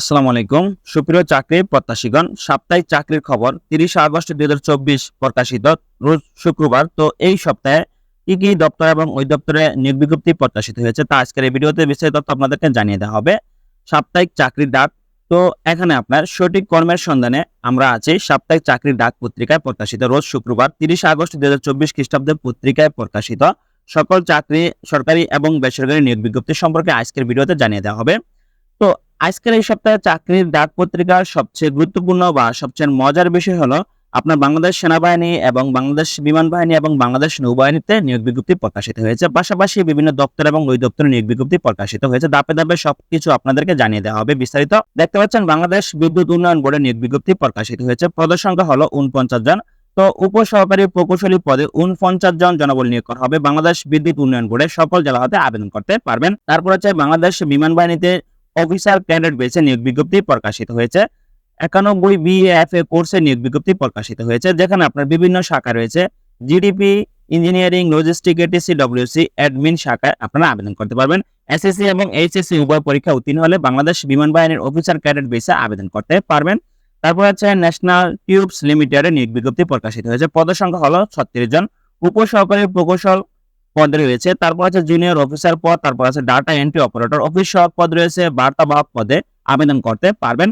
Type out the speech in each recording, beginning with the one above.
আসসালামু আলাইকুম। সুপ্রিয় চাকরি প্রত্যাশীগণ, সাপ্তাহিক চাকরির খবর তিরিশে আগস্ট দুই হাজার চব্বিশ প্রকাশিত। রোজ শুক্রবার, তো এই সপ্তাহে কি কি দপ্তর এবং ওই দপ্তরে নিয়োগ বিজ্ঞপ্তি প্রত্যাশিত হয়েছে তা আজকের এই ভিডিওতে বিস্তারিত তথ্য আপনাদেরকে জানিয়ে দেওয়া হবে। সাপ্তাহিক চাকরির ডাক, তো এখানে আপনার সঠিক কর্মের সন্ধানে আমরা আছি। সাপ্তাহিক চাকরির ডাক পত্রিকায় প্রকাশিত, রোজ শুক্রবার তিরিশে আগস্ট দুই হাজার চব্বিশ খ্রিস্টাব্দে পত্রিকায় প্রকাশিত। সকল চাকরি, সরকারি এবং বেসরকারি নিয়োগ বিজ্ঞপ্তি সম্পর্কে আজকের ভিডিওতে জানিয়ে দেওয়া হবে। তো আজকের এই সপ্তাহে চাকরির ডাক পত্রিকার সবচেয়ে গুরুত্বপূর্ণ বা সবচেয়ে মজার বিষয় হলো আপনার বাংলাদেশ সেনাবাহিনী এবং বাংলাদেশ বিমান বাহিনী এবং বাংলাদেশ নৌবাহিনীতে নিয়োগ বিজ্ঞপ্তি প্রকাশিত হয়েছে। পাশাপাশি বিভিন্ন দপ্তর এবং ওই দপ্তরে নিয়োগ বিজ্ঞপ্তি প্রকাশিত হয়েছে। দাপে দাপে সবকিছু আপনাদেরকে জানিয়ে দেওয়া হবে বিস্তারিত। দেখতে পাচ্ছেন, বাংলাদেশ বিদ্যুৎ উন্নয়ন বোর্ডের নিয়োগ বিজ্ঞপ্তি প্রকাশিত হয়েছে। পদের সংখ্যা হলো উনপঞ্চাশ জন। তো উপসহকারী প্রকৌশলী পদে উনপঞ্চাশ জন জনবল নিয়োগ করা হবে। বাংলাদেশ বিদ্যুৎ উন্নয়ন বোর্ডে সকল জেলা হতে আবেদন করতে পারবেন। তারপর হচ্ছে বাংলাদেশ বিমান বাহিনীতে অফিসার ক্যাডেট বেসে নিয়োগ বিজ্ঞপ্তি প্রকাশিত হয়েছে। একানব্বই বিএফএ কোর্সে নিয়োগ বিজ্ঞপ্তি প্রকাশিত হয়েছে, যেখানে আপনার বিভিন্ন শাখা রয়েছে। GDP engineering logistic ATC WC admin শাখায় আপনারা আবেদন করতে পারবেন। এসএসসি এবং এইচএসসি উভয় পরীক্ষা উত্তীর্ণ হলে বাংলাদেশ বিমান বাহিনীর অফিসার ক্যাডেট বেসে আবেদন করতে পারবেন। তারপর হচ্ছে ন্যাশনাল টিউবস লিমিটেডের নিয়োগ বিজ্ঞপ্তি প্রকাশিত হয়েছে। পদের সংখ্যা হলো ছত্রিশ জন। উপসহকারী প্রকৌশল পদ রয়েছে। তারপর আছে জুনিয়র অফিসার পদ, তারপর আছে ডাটা এন্ট্রি অপারেটর অফিস পদ রয়েছে। বার্তাবাহক পদে আবেদন করতে পারবেন।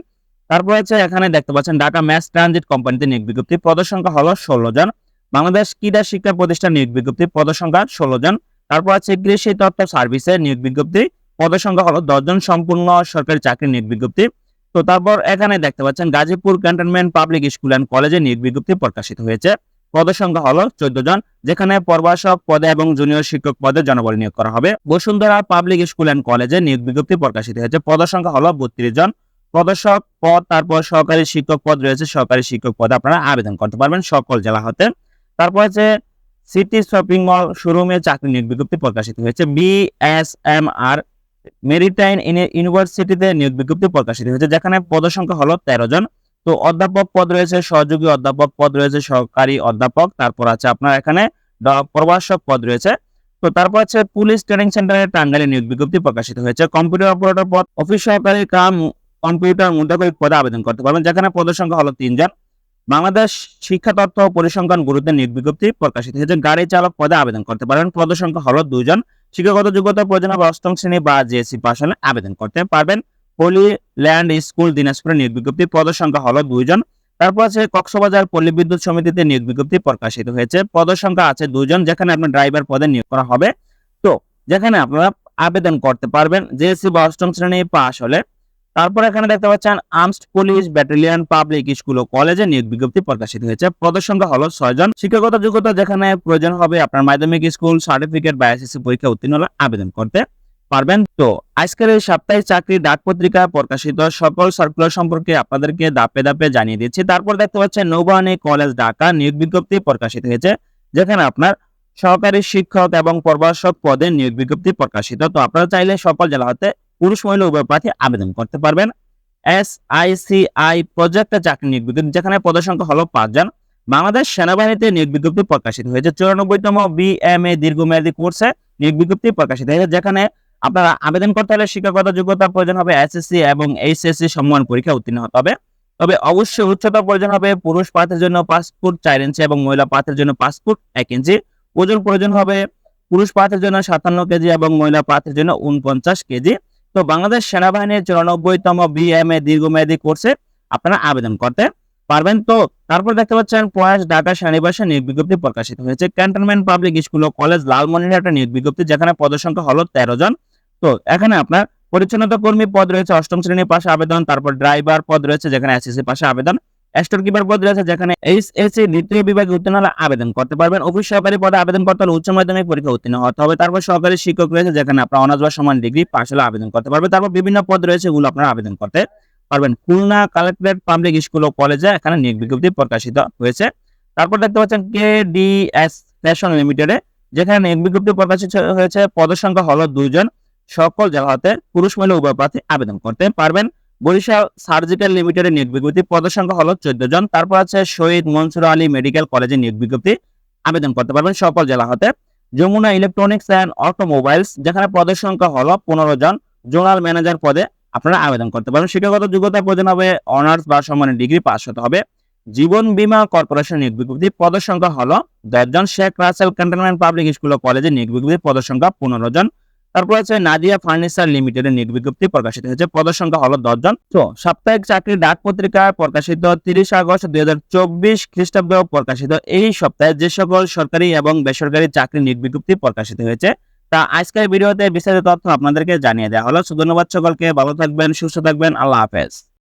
তারপর আছে এখানে দেখতে পাচ্ছেন ঢাকা ম্যাস ট্রানজিট কোম্পানিতে নিয়োগ বিজ্ঞপ্তি। পদের সংখ্যা হলো ষোলো জন। বাংলাদেশ ক্রীড়া শিক্ষা প্রতিষ্ঠান নিয়োগ বিজ্ঞপ্তি। পদের সংখ্যা ষোলো জন। তারপর আছে কৃষি তথ্য সার্ভিসের নিয়োগ বিজ্ঞপ্তি। পদের সংখ্যা হলো দশজন সম্পূর্ণ সরকারি চাকরি নিয়োগ বিজ্ঞপ্তি। তো তারপর এখানে দেখতে পাচ্ছেন Gazipur cantonment public school and কলেজে নিয়োগ বিজ্ঞপ্তি প্রকাশিত হয়েছে। পদের সংখ্যা হলো চোদ্দ জন, যেখানে প্রভাষক পদে এবং জুনিয়র শিক্ষক পদে জনবল নিয়োগ করা হবে। বসুন্ধরা পাবলিক স্কুল অ্যান্ড কলেজে নিয়োগ বিজ্ঞপ্তি প্রকাশিত হয়েছে। পদের সংখ্যা হলো বত্রিশ জন। প্রদর্শক পদ, তারপর সহকারী শিক্ষক পদ রয়েছে। সহকারী শিক্ষক পদে আপনারা আবেদন করতে পারবেন সকল জেলা হতে। তারপর হচ্ছে সিটি শপিং মল শোরুমে চাকরি নিয়োগ বিজ্ঞপ্তি প্রকাশিত হয়েছে। বিএসএমআর মেরিটাইন ইউনিভার্সিটিতে নিয়োগ বিজ্ঞপ্তি প্রকাশিত হয়েছে, যেখানে পদের সংখ্যা হলো তেরো জন। তো অধ্যাপক পদ রয়েছে সহযোগী অধ্যাপক পদ রয়েছে সহকারী অধ্যাপক। তারপর আছে আপনার এখানে প্রভাষক পদ রয়েছে। তো তারপর আছে পুলিশ ট্রেনিং সেন্টারে টাঙ্গাইলে নিয়োগ বিজ্ঞপ্তি প্রকাশিত হয়েছে। কম্পিউটার অপারেটর পদ, অফিস সহকারী কাম, কম্পিউটার মুদ্রাকরিক পদে আবেদন করতে পারবেন, যেখানে পদের সংখ্যা হলো তিনজন। বাংলাদেশ শিক্ষা তথ্য ও পরিসংখ্যান গুরুত্বের নিয়োগ বিজ্ঞপ্তি প্রকাশিত হয়েছে। গাড়ি চালক পদে আবেদন করতে পারবেন। পদের সংখ্যা হলো দুজন। শিক্ষাগত যোগ্যতা প্রয়োজন হবে অষ্টম শ্রেণি বা জিএসসি পাস হলে আবেদন করতে পারবেন। পলি ল্যান্ড স্কুল দিনাজপুরে নিয়োগ বিজ্ঞপ্তি পদের সংখ্যা হলো দুইজন। তারপর আছে কক্সবাজার পল্লী বিদ্যুৎ সমিতিতে নিয়োগ বিজ্ঞপ্তি প্রকাশিত হয়েছে। পদের সংখ্যা আছে দুজন যেখানে আপনার ড্রাইভার পদে নিয়োগ করা হবে। তো, যেখানে আপনারা আবেদন করতে পারবেন। জেএসসি বা অষ্টম শ্রেণি পাস হলে। তারপর এখানে দেখতে পাচ্ছেন armed police battalion public school ও কলেজে নিয়োগ বিজ্ঞপ্তি প্রকাশিত হয়েছে। পদের সংখ্যা হলো ছয়জন। শিক্ষাগত যোগ্যতা যেখানে প্রয়োজন হবে, আপনার মাধ্যমিক স্কুল সার্টিফিকেট বা এসএসসি পরীক্ষা উত্তীর্ণ হলে আবেদন করতে পারবেন? তো আজকের এই সাপ্তাহিক চাকরি ডাক পত্রিকা প্রকাশিত সকল সার্কুলার সম্পর্কে আপনাদেরকে দাপে দাপে জানিয়ে দিচ্ছি। তারপর দেখতে পাচ্ছেন নৌবাহিনী কলেজ ঢাকা নিয়োগ বিজ্ঞপ্তি প্রকাশিত হয়েছে, যেখানে আপনার সহকারী শিক্ষক এবং প্রভাষক পদে নিয়োগ বিজ্ঞপ্তি প্রকাশিত। তো আপনারা চাইলে সকল জেলা হতে পুরুষ, মহিলা, উভয় প্রার্থী আবেদন করতে পারবেন। এস আই সি আই প্রজেক্টে চাকরি নিয়োগ বিজ্ঞপ্তি, যেখানে পদের সংখ্যা হলো পাঁচজন। বাংলাদেশ সেনাবাহিনীতে নিয়োগ বিজ্ঞপ্তি প্রকাশিত হয়েছে। চুরানব্বইতম বিএমএ দীর্ঘমেয়াদী কোর্সে নিয়োগ বিজ্ঞপ্তি প্রকাশিত হয়েছে, যেখানে আপনারা আবেদন করতে হলে শিক্ষাগত যোগ্যতা প্রয়োজন হবে এসএসসি এবং এইচএসসি সম্মান পরীক্ষা উত্তীর্ণ হতে হবে। তবে অবশ্যই উচ্চতা প্রয়োজন হবে, পুরুষ প্রার্থীর জন্য ফুট চার ইঞ্চি এবং মহিলা প্রার্থীর জন্য পাঁচ ফুট এক ইঞ্চি ওজন প্রয়োজন হবে, পুরুষ প্রার্থীর জন্য সাতান্ন কেজি এবং মহিলা প্রার্থীর জন্য উনপঞ্চাশ কেজি। তো বাংলাদেশ সেনাবাহিনীর চুরানব্বইতম বিএমএ দীর্ঘমেয়াদী কোর্সে আপনারা আবেদন করতে পারবেন। তো তারপর দেখতে পাচ্ছেন, প্রয়াস ঢাকা সেনানিবাসে নিয়োগ বিজ্ঞপ্তি প্রকাশিত হয়েছে। ক্যান্টনমেন্ট পাবলিক স্কুল ও কলেজ লালমনিরহাটে নিয়োগ বিজ্ঞপ্তি, যেখানে পদের সংখ্যা হলো তেরো জন। তো এখানে আপনার পরিচ্ছন্নতা কর্মী পদ রয়েছে, অষ্টম শ্রেণির পাশে আবেদন, তারপর ড্রাইভার পদ রয়েছে, যেখানে এসএসসি পাশে আবেদন। স্টোর কিপার পদ রয়েছে, যেখানে এইচএসসি দ্বিতীয় বিভাগে উত্তীর্ণ হলে আবেদন করতে পারবেন। অফিস সহকারী পদে আবেদন করতে হলে উচ্চ মাধ্যমিক পরীক্ষা উত্তীর্ণ হতে হবে। তারপর সহকারী শিক্ষক রয়েছে, যেখানে আপনার অনার্স বা সমান ডিগ্রি পাশ হলে আবেদন করতে পারবে। তারপর বিভিন্ন পদ রয়েছে, এগুলো আপনারা আবেদন করতে পারবেন। খুলনা কালেক্টরেট পাবলিক স্কুল ও কলেজে এখানে নিয়োগ বিজ্ঞপ্তি প্রকাশিত হয়েছে। তারপর দেখতে পাচ্ছেন কে ডি এস ফ্যাশন লিমিটেডে যেখানে নিয়োগ বিজ্ঞপ্তি প্রকাশিত হয়েছে। পদের সংখ্যা হলো দুইজন। সকল জেলাতে পুরুষ মহিলা উভয় প্রার্থী আবেদন করতে পারবেন। বরিশাল সার্জিক্যাল লিমিটেডের নিয়োগ বিজ্ঞপ্তি পদের সংখ্যা হলো চোদ্দ জন। তারপর আছে শহীদ মনসুর আলী মেডিকেল কলেজে নিয়োগ বিজ্ঞপ্তি। আবেদন করতে পারবেন সকল জেলা হতে। যমুনা ইলেকট্রনিক্স অ্যান্ড অটোমোবাইলস, যেখানে পদের সংখ্যা হলো পনেরো জন। জোনাল ম্যানেজার পদে আপনারা আবেদন করতে পারবেন। শিক্ষাগত যোগ্যতা প্রয়োজন হবে, অনার্স বা সমানের ডিগ্রি পাস হতে হবে। জীবন বীমা কর্পোরেশন নিয়োগ বিজ্ঞপ্তি পদের সংখ্যা হলো দশজন Sheikh Russel cantonment public school ও কলেজে নিয়োগ বিজ্ঞপ্তি পদের সংখ্যা পনেরো জন। তারপর আছে নাদিয়া ফার্নিচার লিমিটেডের নিয়োগ বিজ্ঞপ্তি প্রকাশিত হয়েছে। পদের সংখ্যা হলো দশজন। তো সাপ্তাহিক চাকরি ডাক পত্রিকায় প্রকাশিত তিরিশ আগস্ট দুই হাজার চব্বিশ খ্রিস্টাব্দ প্রকাশিত এই সপ্তাহে যে সকল সরকারি এবং বেসরকারি চাকরি নিয়োগ বিজ্ঞপ্তি প্রকাশিত হয়েছে, তা আজকের ভিডিওতে বিস্তারিত তথ্য আপনাদেরকে জানিয়ে দেওয়া হলো। ধন্যবাদ সকলকে, ভালো থাকবেন, সুস্থ থাকবেন, আল্লাহ হাফেজ।